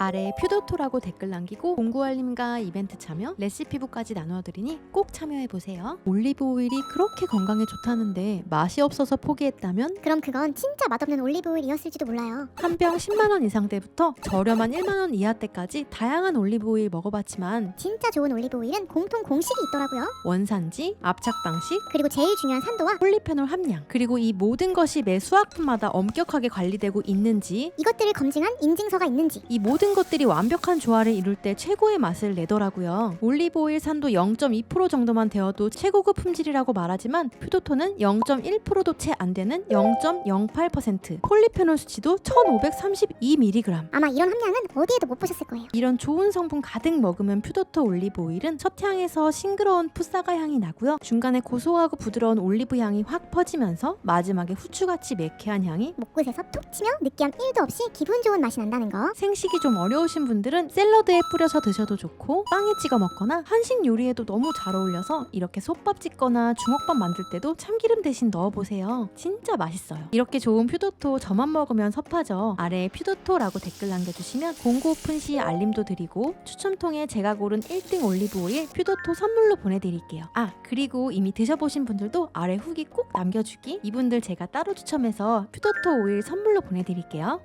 아래 퓨더토라고 댓글 남기고 공구 알림과 이벤트 참여, 레시피북까지 나눠드리니 꼭 참여해보세요. 올리브 오일이 그렇게 건강에 좋다는데 맛이 없어서 포기했다면 그럼 그건 진짜 맛없는 올리브 오일이었을지도 몰라요. 한 병 10만원 이상 때부터 저렴한 1만원 이하 때까지 다양한 올리브 오일 먹어봤지만 진짜 좋은 올리브 오일은 공통 공식이 있더라고요. 원산지, 압착 방식, 그리고 제일 중요한 산도와 폴리페놀 함량 그리고 이 모든 것이 매 수확품마다 엄격하게 관리되고 있는지 이것들을 검증한 인증서가 있는지 이 모든 것들이 완벽한 조화를 이룰 때 최고의 맛을 내더라고요. 올리브 오일 산도 0.2% 정도만 되어도 최고급 품질이라고 말하지만 퓨도토는 0.1%도 채 안 되는 0.08% 폴리페놀 수치도 1532mg 아마 이런 함량은 어디에도 못 보셨을 거예요. 이런 좋은 성분 가득 머금은 퓨도토 올리브 오일은 첫 향에서 싱그러운 풋사과 향이 나고요. 중간에 고소하고 부드러운 올리브 향이 확 퍼지면서 마지막에 후추같이 매캐한 향이 목구에서 톡 치며 느끼함 1도 없이 기분 좋은 맛이 난다는 거. 생식이 좀 어려우신 분들은 샐러드에 뿌려서 드셔도 좋고 빵에 찍어 먹거나 한식 요리에도 너무 잘 어울려서 이렇게 솥밥 짓거나 주먹밥 만들 때도 참기름 대신 넣어보세요. 진짜 맛있어요. 이렇게 좋은 퓨도토 저만 먹으면 섭하죠. 아래에 퓨도토라고 댓글 남겨주시면 공고 오픈 시 알림도 드리고 추첨 통해 제가 고른 1등 올리브 오일 퓨도토 선물로 보내드릴게요. 아 그리고 이미 드셔보신 분들도 아래 후기 꼭 남겨주기 이분들 제가 따로 추첨해서 퓨도토 오일 선물로 보내드릴게요.